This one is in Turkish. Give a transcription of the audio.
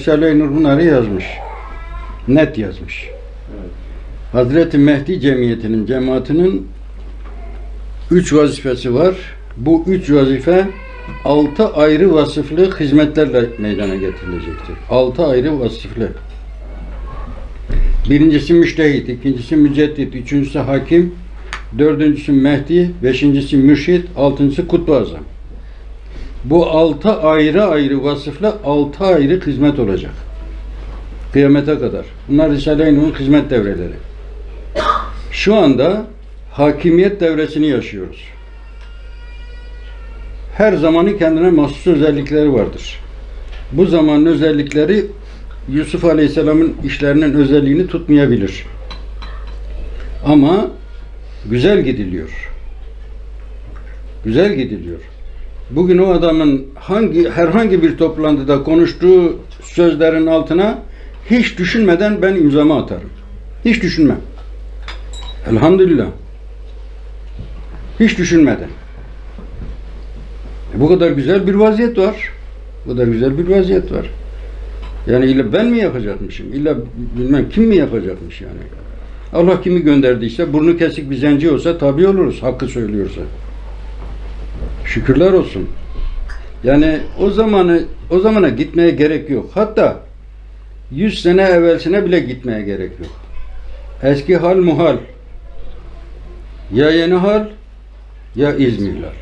Risale-i Nur bunları yazmış. Net yazmış. Evet. Hazreti Mehdi Cemiyeti'nin, cemaatinin üç vazifesi var. Bu üç vazife altı ayrı vasıflı hizmetlerle meydana getirilecektir. Altı ayrı vasıflı. Birincisi müştehit, ikincisi müceddit, üçüncüsü hakim, dördüncüsü Mehdi, beşincisi mürşit, altıncısı kutbu azam. Bu altı ayrı ayrı vasıfla altı ayrı hizmet olacak. Kıyamete kadar. Bunlar Risale-i Nur'un hizmet devreleri. Şu anda hakimiyet devresini yaşıyoruz. Her zamanın kendine mahsus özellikleri vardır. Bu zamanın özellikleri Yusuf Aleyhisselam'ın işlerinin özelliğini tutmayabilir. Ama güzel gidiliyor. Güzel gidiliyor. Bugün o adamın hangi herhangi bir toplantıda konuştuğu sözlerin altına hiç düşünmeden ben imzamı atarım. Hiç düşünmem. Elhamdülillah. Hiç düşünmeden. E bu kadar güzel bir vaziyet var. Bu kadar güzel bir vaziyet var. Yani illa ben mi yapacakmışım? İlla bilmem kim mi yapacakmış yani? Allah kimi gönderdiyse burnu kesik bir zenci olsa tabi oluruz hakkı söylüyorsa. Şükürler olsun. Yani o zamanı o zamana gitmeye gerek yok. Hatta 100 sene evvelsine bile gitmeye gerek yok. Eski hal muhal. Ya yeni hal ya İzmirler.